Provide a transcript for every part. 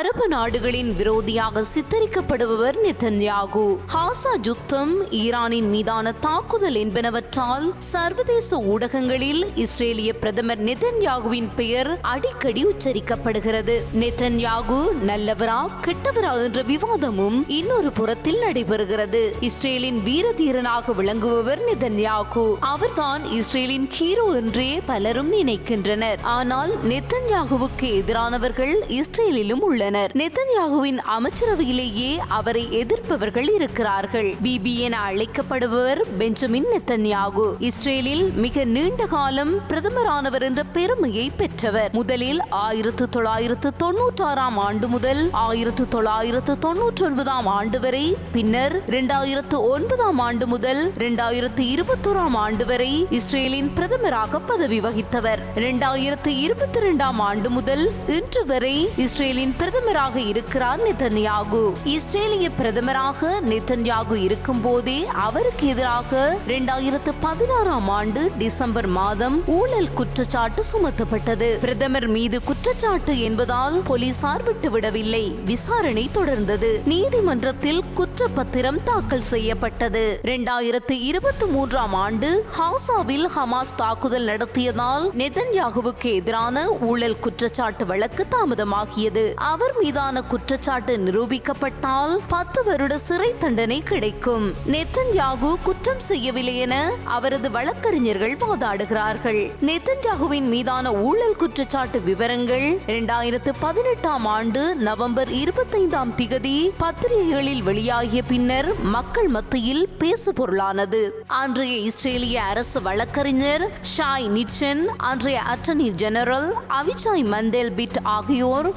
அரபு நாடுகளின் விரோதியாக சித்தரிக்கப்படுபவர் நெத்தன்யாகு. ஹாசா யுத்தம் ஈரானின் மீதான தாக்குதல் என்பனவற்றால் சர்வதேச ஊடகங்களில் இஸ்ரேலிய பிரதமர் நெதன்யாகுவின் பெயர் அடிக்கடி உச்சரிக்கப்படுகிறது. நெதன்யாகு நல்லவரா கெட்டவரா என்ற விவாதமும் இன்னொரு புறத்தில் நடைபெறுகிறது. இஸ்ரேலின் வீரதீரனாக விளங்குபவர் நெதன்யாகு அவர்தான் இஸ்ரேலின் ஹீரோ என்றே பலரும் நினைக்கின்றனர். ஆனால் நெத்தன்யாகுவுக்கு எதிரானவர்கள் இஸ்ரேலிலும் உள்ளனர். நெத்தன்யாகுவின் அமைச்சரவையிலேயே அவரை எதிர்ப்பவர்கள் இருக்கிறார்கள். பிபி என அழைக்கப்படுபவர் பெஞ்சமின் நெத்தன்யாகு. இஸ்ரேலில் மிக நீண்ட காலம் பிரதமரானவர் என்ற பெருமையை பெற்றவர். முதலில் ஆயிரத்து தொள்ளாயிரத்து தொன்னூற்றாறாம் ஆண்டு முதல் ஆயிரத்து தொள்ளாயிரத்து தொன்னூற்றி ஒன்பதாம் ஆண்டு வரை பின்னர் இரண்டாயிரத்து ஒன்பதாம் ஆண்டு முதல் இரண்டாயிரத்து இருபத்தோராம் ஆண்டு வரை இஸ்ரேலின் பிரதமராக பதவி வகித்தவர். இரண்டாயிரத்து இருபத்தி இரண்டாம் ஆண்டு முதல் இன்று வரை இஸ்ரேலின் பிரதமர் பிரதமராக இருக்கிறார் நிதன்யாகு இஸ்ரேலிய பிரதமராக நிதன்யாகு இருக்கும் போதே அவருக்கு எதிராக இரண்டாயிரத்து பதினாறாம் ஆண்டு டிசம்பர் மாதம் ஊழல் குற்றச்சாட்டு சுமத்தப்பட்டது. பிரதமர் மீது குற்றச்சாட்டு என்பதால் போலீசார் விட்டுவிடவில்லை. விசாரணை தொடர்ந்தது. நீதிமன்றத்தில் குற்றப்பத்திரம் தாக்கல் செய்யப்பட்டது. இரண்டாயிரத்து இருபத்தி மூன்றாம் ஆண்டு ஹாசாவில் ஹமாஸ் தாக்குதல் நடத்தியதால் நெதன்யாகுவுக்கு எதிரான ஊழல் குற்றச்சாட்டு வழக்கு தாமதமாகியது. அவர் அவர் மீதான குற்றச்சாட்டு நிரூபிக்கப்பட்டால் பத்து வருட சிறை தண்டனை கிடைக்கும். நெத்தன்யாகு குற்றம் செய்யவில்லை என அவரது வழக்கறிஞர்கள் வாதாடுகிறார்கள். நெத்தன்யாகுவின் மீதான ஊழல் குற்றச்சாட்டு விவரங்கள் இரண்டாயிரத்து பதினெட்டாம் ஆண்டு நவம்பர் இருபத்தைந்தாம் திகதி பத்திரிகைகளில் வெளியாகிய பின்னர் மக்கள் மத்தியில் பேசு பொருளானது அன்றைய இஸ்ரேலிய அரசு வழக்கறிஞர் ஷாய் நிச்சன் அன்றைய attorney general Avichai Mandelblit ஆகியோர்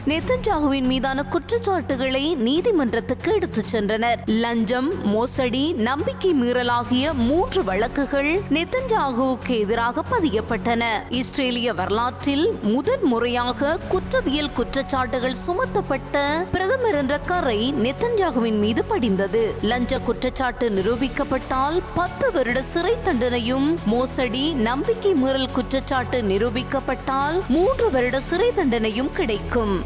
நெத்தன்ஜாகுவின் மீதான குற்றச்சாட்டுகளை நீதிமன்றத்துக்கு எடுத்துச் சென்றனர். லஞ்சம் மோசடி நம்பிக்கை மீறல் ஆகிய மூன்று வழக்குகள் நெத்தன்ஜாகுவுக்கு எதிராக பதியப்பட்டன. இஸ்ரேலிய வரலாற்றில் முதன் முறையாக குற்றவியல் குற்றச்சாட்டுகள் சுமத்தப்பட்ட பிரதமர் என்ற கரை நெத்தன்ஜாகுவின் மீது படிந்தது. லஞ்ச குற்றச்சாட்டு நிரூபிக்கப்பட்டால் பத்து வருட சிறை தண்டனையும் மோசடி நம்பிக்கை மீறல் குற்றச்சாட்டு நிரூபிக்கப்பட்டால் மூன்று வருட சிறை தண்டனையும் கிடைக்கும்.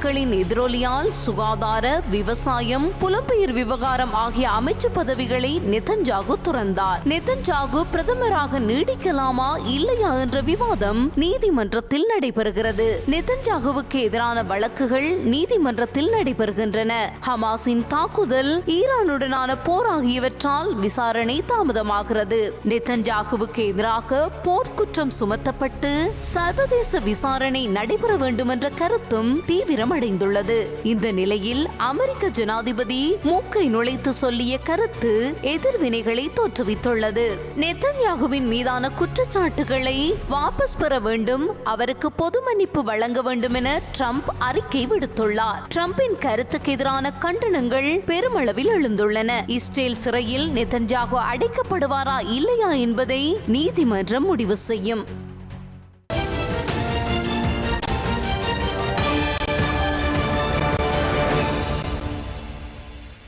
மக்களின் எதிரொலியால் சுகாதார விவசாயம் புலம்பெயர் விவகாரம் ஆகிய அமைச்சு பதவிகளை நெதன்ஜாகு துறந்தார். நெதன்ஜாகு பிரதமராக நீடிக்கலாமா இல்லையா என்ற விவாதம் நீதிமன்றத்தில் நடைபெறுகிறது. நெதன்ஜாகுவுக்கு எதிரான வழக்குகள் நீதிமன்றத்தில் நடைபெறுகின்றன. ஹமாஸின் தாக்குதல் ஈரானுடனான போர் ஆகியவற்றால் விசாரணை தாமதமாகிறது. நெதன்ஜாகுவுக்கு எதிராக போர்க்குற்றம் சுமத்தப்பட்டு சர்வதேச விசாரணை நடைபெற வேண்டும் என்ற கருத்தும் தீவிரமடைந்துள்ளது இந்த நிலையில் அமெரிக்க ஜனாதிபதி மூக்கை நுழைத்து சொல்லிய கருத்து எதிர்வினைகளை தோற்றுவித்துள்ளது. நெத்தன்யாகுவின் மீதான குற்றச்சாட்டுகளை வாபஸ் பெற வேண்டும் அவருக்கு பொது மன்னிப்பு வழங்க வேண்டும் என ட்ரம்ப் அறிக்கை விடுத்துள்ளார். ட்ரம்பின் கருத்துக்கு எதிரான கண்டனங்கள் பெருமளவில் எழுந்துள்ளன. இஸ்ரேல் சிறையில் நெத்தன்யாகு அடைக்கப்படுவாரா இல்லையா என்பதை நீதிமன்றம் முடிவு செய்யும்.